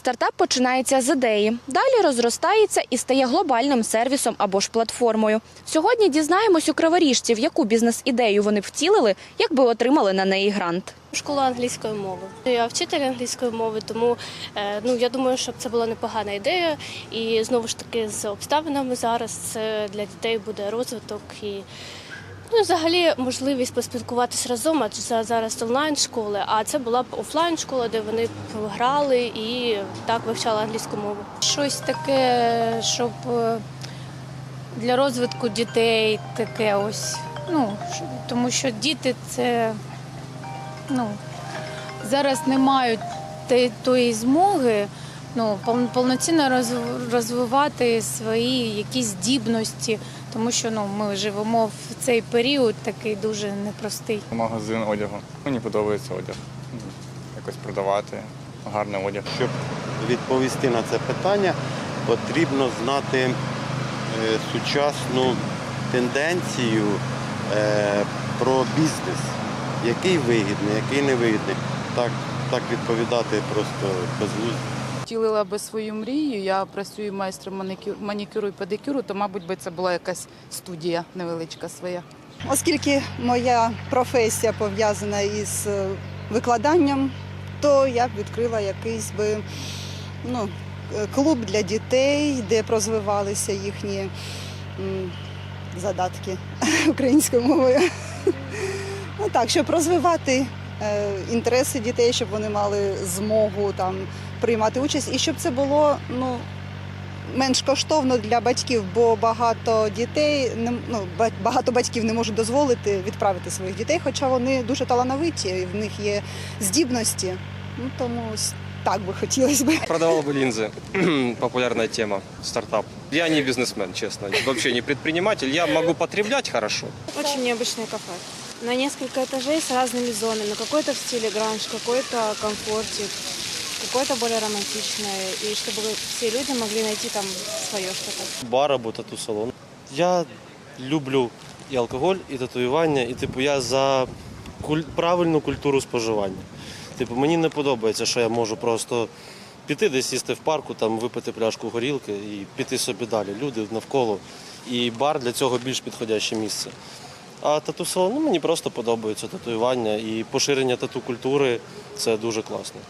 Стартап починається з ідеї, далі розростається і стає глобальним сервісом або ж платформою. Сьогодні дізнаємось у криворіжців, яку бізнес-ідею вони втілили, якби отримали на неї грант. Школа англійської мови. Я вчитель англійської мови, тому е, ну я думаю, що це була непогана ідея. І знову ж таки з обставинами зараз це для дітей буде розвиток і ну, взагалі можливість поспілкуватися разом, адже зараз онлайн школи, а це була б офлайн школа, де вони грали і так вивчали англійську мову. щось таке, щоб е, для розвитку дітей таке ось. Ну, тому що діти це ну, зараз не мають тої змоги ну, повноцінно розвивати свої якісь здібності, тому що ну, ми живемо в цей період такий дуже непростий. Магазин одягу. Мені подобається одяг. Якось продавати гарний одяг. Щоб відповісти на це питання, потрібно знати е, сучасну тенденцію е, про бізнес, який вигідний, який невигідний. Так, так відповідати просто безглуздо. Втілила би свою мрію. Я працюю майстром манікю- манікюру і педикюру, то, мабуть, би це була якась студія невеличка своя. Оскільки моя професія пов'язана із е, викладанням, то я б відкрила якийсь би ну, е, клуб для дітей, де б розвивалися їхні задатки українською мовою. Ну так, щоб розвивати е, інтереси дітей, щоб вони мали змогу там приймати участь, і щоб це було ну, менш коштовно для батьків, бо багато дітей не ну, ба- багато батьків не можуть дозволити відправити своїх дітей, хоча вони дуже талановиті, і в них є здібності. Ну тому ось так би хотілося б. Продавал бы линзы. Популярная тема. Стартап. Я не бизнесмен, честно. Вообще не предприниматель. Я могу потреблять хорошо. Очень необычное кафе. На несколько этажей с разными зонами. Какой-то в стиле гранж, какой-то комфортик, какой-то более романтичное. И чтобы все люди могли найти там свое что-то. бар або тату-салон. Я люблю і алкоголь, і татуювання, і типу я за куль... правильну культуру споживання. Типу, мені не подобається, що я можу просто піти десь сісти в парку, там випити пляшку горілки і піти собі далі. Люди навколо. І бар для цього більш підходяще місце. А тату-салон ну, мені просто подобається татуювання і поширення тату-культури це дуже класно.